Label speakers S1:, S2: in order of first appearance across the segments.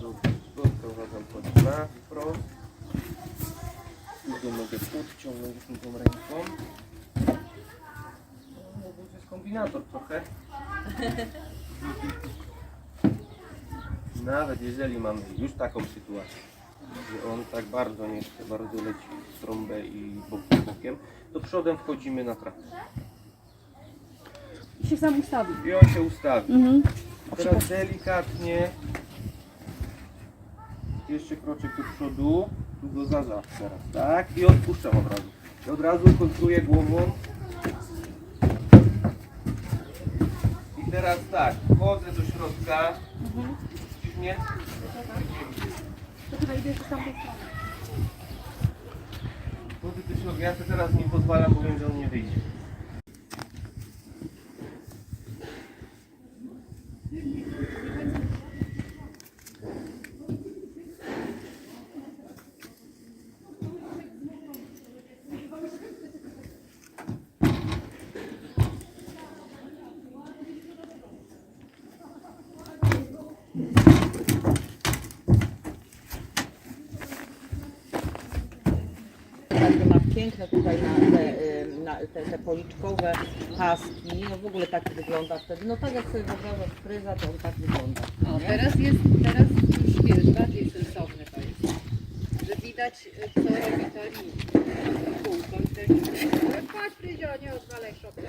S1: Sprowadzam pod na wprost. Tu mogę podciągnąć tą ręką. No, to jest kombinator trochę. Nawet jeżeli mamy już taką sytuację, że on tak bardzo nie chce, bardzo leci w trąbę i bokiem, bokiem, to przodem wchodzimy na trawę.
S2: I się sam ustawi.
S1: I on się ustawi.
S2: Mhm.
S1: Teraz delikatnie jeszcze kroczek do przodu, do zaza teraz, tak? I odpuszczam od razu. I od razu kontruję głową. I teraz tak, wchodzę do środka. Widzisz mnie?
S2: To idę jeszcze tam
S1: Wchodzę do środka. Ja sobie teraz nie pozwalam, bo wiem, że on nie wyjdzie.
S3: przepiękne tutaj na te, y, na te, te policzkowe paski. No w ogóle tak wygląda wtedy. No tak jak sobie wyobrażasz fryza, to on tak wygląda. No, teraz
S4: jest, teraz już wiesz, bardziej sensowne to jest. Że widać y, co robi ta linia. Kółko i te linie. Patrz fryzio, nie odwalaj szopy.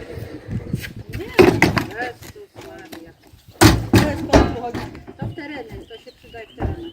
S4: Nie, Jezus Maria.
S3: To jest po
S4: To w terenie, to się przydaje w terenie.